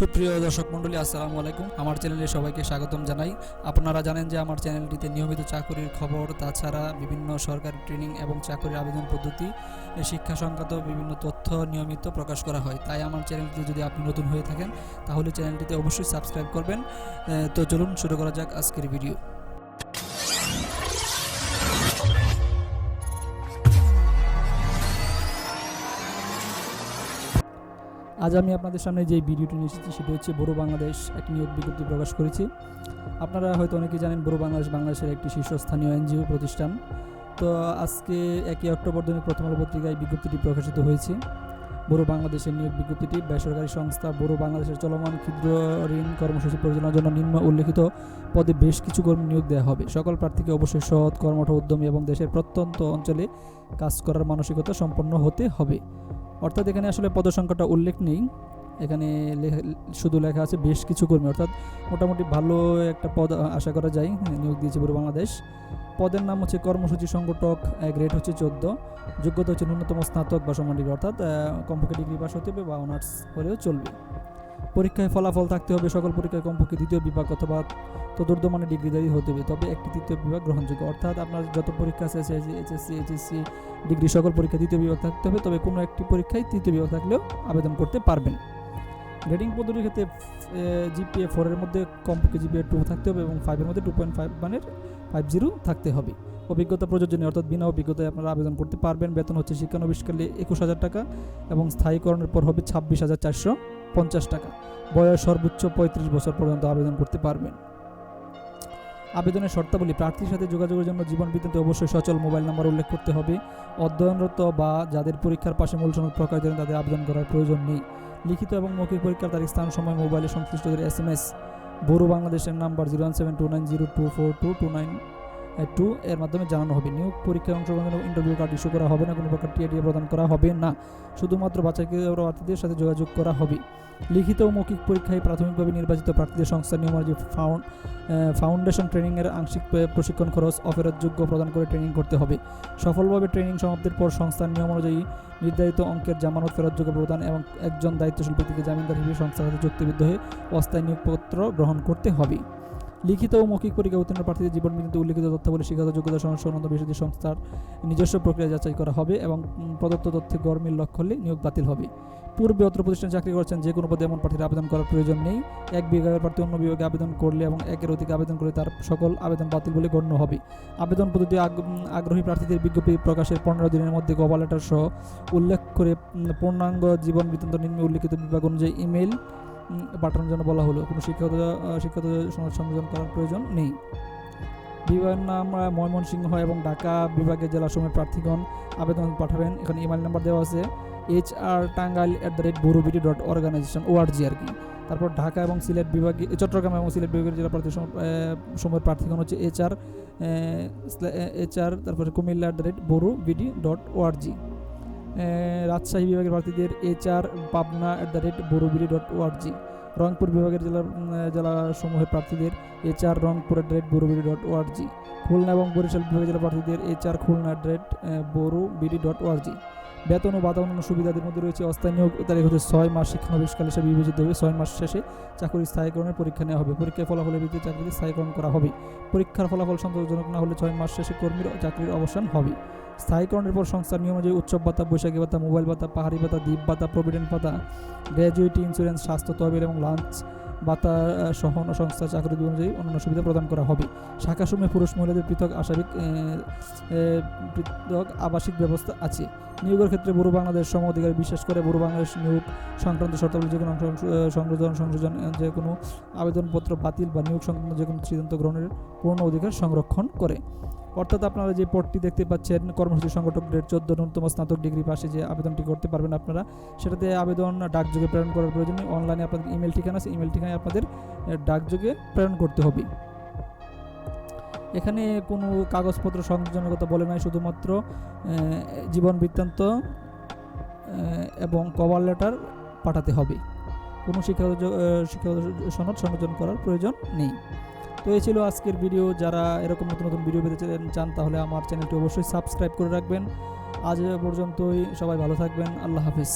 সুপ্রিয় দর্শক মণ্ডলী, আসসালামু আলাইকুম। আমার চ্যানেলে সবাইকে স্বাগতম জানাই। আপনারা জানেন যে আমার চ্যানেলটিতে নিয়মিত চাকরির খবর, তাছাড়া বিভিন্ন সরকারি ট্রেনিং এবং চাকরির আবেদন পদ্ধতি, শিক্ষা সংক্রান্ত বিভিন্ন তথ্য নিয়মিত প্রকাশ করা হয়। তাই আমার চ্যানেলটি যদি আপনি নতুন হয়ে থাকেন, তাহলে চ্যানেলটিতে অবশ্যই সাবস্ক্রাইব করবেন। তো চলুন শুরু করা যাক আজকের ভিডিও। আজ আমি আপনাদের সামনে যে ভিডিওটি নিয়ে এসেছি, সেটি হচ্ছে বড়ো বাংলাদেশ এক নিয়োগ বিজ্ঞপ্তি প্রকাশ করেছি। আপনারা হয়তো অনেকে জানেন বড়ো বাংলাদেশ বাংলাদেশের একটি শীর্ষস্থানীয় এনজিও প্রতিষ্ঠান। তো আজকে একই অক্টোবর দিনে প্রথম আলো পত্রিকায় বিজ্ঞপ্তিটি প্রকাশিত হয়েছে। বড় বাংলাদেশের নিয়োগ বিজ্ঞপ্তিটি বেসরকারি সংস্থা বুড়ো বাংলাদেশের চলমান ক্ষুদ্র ঋণ কর্মসূচি পরিচালনার জন্য নিম্ন উল্লেখিত পদে বেশ কিছু কর্মী নিয়োগ দেওয়া হবে। সকল প্রার্থীকে অবশ্যই সৎ কর্মঠ, উদ্যমী এবং দেশের প্রত্যন্ত অঞ্চলে কাজ করার মানসিকতা সম্পন্ন হতে হবে। অর্থাৎ এখানে আসলে পদসংখ্যাটা উল্লেখ নেই। এখানে শুধু লেখা আছে বেশ কিছু কর্মী, অর্থাৎ মোটামুটি ভালো একটা পদ আশা করা যায় নিয়োগ দিয়েছে পুরো বাংলাদেশ। পদের নাম হচ্ছে কর্মসূচি সংগঠক গ্রেড হচ্ছে চোদ্দ। যোগ্যতা হচ্ছে ন্যূনতম স্নাতক বা সমান ডিগ্রি অর্থাৎ কমপক্ষে ডিগ্রি পাস হতে হবে বা অনার্স হলেও চলবে। পরীক্ষায় ফলাফল থাকতে হবে, সকল পরীক্ষায় কমপক্ষে দ্বিতীয় বিভাগ অথবা চতুর্থ মানে ডিগ্রিধারী হতে হবে, তবে একটি তৃতীয় বিভাগ গ্রহণযোগ্য। অর্থাৎ আপনার যত পরীক্ষা আছে এইচএসসি এইচএসসি ডিগ্রি, সকল পরীক্ষা দ্বিতীয় বিভাগ থাকতে হবে, তবে কোনো একটি পরীক্ষায় তৃতীয় বিভাগ থাকলেও আবেদন করতে পারবেন। গ্রেডিং পদ্ধতির ক্ষেত্রে জিপিএ ফোরের মধ্যে কমপক্ষে জিপিএ টু থাকতে হবে এবং ফাইভের মধ্যে টু পয়েন্ট ফাইভ মানের ফাইভ জিরো থাকতে হবে। অভিজ্ঞতা প্রযোজনে অর্থাৎ বিনা অভিজ্ঞতায় আপনারা আবেদন করতে পারবেন। বেতন হচ্ছে শিক্ষানবিষ্কালে একুশ হাজার টাকা এবং স্থায়ীকরণের পর হবে ছাব্বিশ হাজার চারশো পঞ্চাশ টাকা। বয়স সর্বোচ্চ পঁয়ত্রিশ বছর পর্যন্ত আবেদন করতে পারবেন। আবেদনের শর্তাবলী প্রার্থীর সাথে যোগাযোগের জন্য জীবন বৃত্তান্তে অবশ্যই সচল মোবাইল নাম্বার উল্লেখ করতে হবে। অধ্যয়নরত বা যাদের পরীক্ষার পাশে মূল সনদ প্রকাশ দেন তাদের আবেদন করার প্রয়োজন নেই। লিখিত এবং মৌখিক পরীক্ষার তারিখ, স্থান, সময়, মোবাইলে সংশ্লিষ্টদের এস এম এস। বড়ো বাংলাদেশের number zero one seven two nine zero two four two two nine two এর মাধ্যমে জানানো হবে। নিয়োগ পরীক্ষায় অংশগ্রহণের ইন্টারভিউ কার্ড ইস্যু করা হবে না, কোনো প্রকার টিআইডিএ প্রদান করা হবে না। শুধুমাত্র বাচ্চাকৃত প্রার্থীদের সাথে যোগাযোগ করা হবে। লিখিত ও মৌখিক পরীক্ষায় প্রাথমিকভাবে নির্বাচিত প্রার্থীদের সংস্থার নিয়ম অনুযায়ী ফাউন্ড ফাউন্ডেশন ট্রেনিংয়ের আংশিক প্রশিক্ষণ খরচ অফেরতযোগ্য প্রদান করে ট্রেনিং করতে হবে। সফলভাবে ট্রেনিং সমাপ্তির পর সংস্থার নিয়ম অনুযায়ী নির্ধারিত অঙ্কের জামানত ফেরতযোগ্য প্রদান এবং একজন দায়িত্বশীল ব্যক্তিকে জামিনদার হিসেবে সংস্থার সাথে চুক্তিবদ্ধ হয়ে অস্থায়ী নিয়োগপত্র গ্রহণ করতে হবে। লিখিত ও মৌখিক পরীক্ষা উত্তীর্ণ প্রার্থীদের জীবন বিন্দু উল্লিখিত তথ্যাবলী শিক্ষাগত যোগ্যতা সংক্রান্ত বিষয়টি সংস্থার নিজস্ব প্রক্রিয়া যাচাই করা হবে এবং প্রদত্ত তথ্যে গরমিল লক্ষ্য হলে নিয়োগ বাতিল হবে। পূর্বে অত্র প্রতিষ্ঠানে চাকরি করছেন যে কোনো পদে এমন প্রার্থীর আবেদন করার প্রয়োজন নেই। এক বিভাগের প্রার্থী অন্য বিভাগে আবেদন করলে এবং একের অধিক আবেদন করে তার সকল আবেদন বাতিল বলে গণ্য হবে। আবেদন পদ্ধতি আগ্রহী প্রার্থীদের বিজ্ঞপ্তি প্রকাশের পনেরো দিনের মধ্যে কভার লেটার সহ উল্লেখ করে পূর্ণাঙ্গ জীবন বৃত্তান্ত নিম্নে উল্লিখিত বিভাগ অনুযায়ী ইমেল পাঠানোর জন্য বলা হলো। কোনো শিক্ষাগত শিক্ষাগত সনদ সংযোজন করার প্রয়োজন নেই। বিভাগের নাম ময়মনসিংহ এবং ঢাকা বিভাগের জেলাসমূহের প্রার্থীগণ আবেদন পাঠাবেন। এখানে ইমেল নাম্বার দেওয়া আছে H R Tangail at the rate BURO BD dot organisation ORG আর কি। তারপর ঢাকা এবং সিলেট বিভাগে, চট্টগ্রাম এবং সিলেট বিভাগের জেলা প্রার্থী সম- সময়ের প্রার্থীগণ হচ্ছে এইচ আর এইচ আর তারপরে Comilla at the rate BURO BD dot ORG Rajshahi বিভাগের প্রার্থীদের H R Pabna at the rate BURO BD dot ORG Rangpur বিভাগের জেলা সমূহের প্রার্থীদের H R Rangpur at the rate BURO BD dot ORG Khulna এবং বরিশাল বিভাগের জেলা প্রার্থীদের H R Khulna at the rate BURO BD dot ORG বেতন ও বাধা সুবিধাদের মধ্যে রয়েছে অস্থায়ী নিয়োগ তারিখ হচ্ছে ছয় মাস শিক্ষানবিশকাল হিসেবে বিবেচিত হবে। ছয় মাস শেষে চাকরির স্থায়ীকরণের পরীক্ষা নেওয়া হবে। পরীক্ষার ফলাফলের ভিত্তিতে চাকরিতে স্থায়ীকরণ করা হবে। পরীক্ষার ফলাফল সন্তোষজনক না হলে ছয় মাস শেষে কর্মীর চাকরির অবসান হবে। স্থায়ীকরণের পর সংস্থার নিয়ম অনুযায়ী উৎসব ভাতা বৈশাখী ভাতা মোবাইল ভাতা পাহাড়ি ভাতা দ্বীপ ভাতা প্রভিডেন্ট ভাতা গ্র্যাজুয়েটি ইন্স্যুরেন্স স্বাস্থ্য তহবিল এবং লাঞ্চ ভাতা সহ সংস্থার চাকরি অনুযায়ী অন্যান্য সুবিধা প্রদান করা হবে। শাখাসমূহে পুরুষ মহিলাদের পৃথক আহ, পৃথক আবাসিক ব্যবস্থা আছে। নিয়োগের ক্ষেত্রে বুড়ো বাংলাদেশ সম অধিকার বিশ্বাস করে বুড়ো বাংলাদেশ নিয়োগ সংক্রান্ত শর্তাবলী যে কোনো সংশোধন সংযোজন যে কোনো আবেদনপত্র বাতিল বা নিয়োগ সংক্রান্ত যে কোনো সিদ্ধান্ত গ্রহণের পূর্ণ অধিকার সংরক্ষণ করে। অর্থাৎ আপনারা যে পদটি দেখতে পাচ্ছেন, কর্মসূচি সংগঠক গ্রেড চোদ্দ ন্যূনতম স্নাতক ডিগ্রি পাশে যে আবেদনটি করতে পারবেন আপনারা, সেটাতে আবেদন ডাকযোগে প্রেরণ করার প্রয়োজন অনলাইনে আপনাদের ইমেল ঠিকানা আছে, ইমেল ঠিকানায় আপনাদের ডাকযোগে প্রেরণ করতে হবে। এখানে কোনো কাগজপত্র সংযোজনের কথা বলে নাই, শুধুমাত্র জীবন বৃত্তান্ত এবং কভার লেটার পাঠাতে হবে। কোনো শিক্ষাগত শিক্ষাগত সনদ সংযোজন করার প্রয়োজন নেই। তো এই ছিল আজকের ভিডিও যারা এরকম নতুন নতুন ভিডিও পেতে চান তাহলে আমার চ্যানেলটি অবশ্যই সাবস্ক্রাইব করে রাখবেন। আজ পর্যন্তই। সবাই ভালো থাকবেন। আল্লাহ হাফিজ।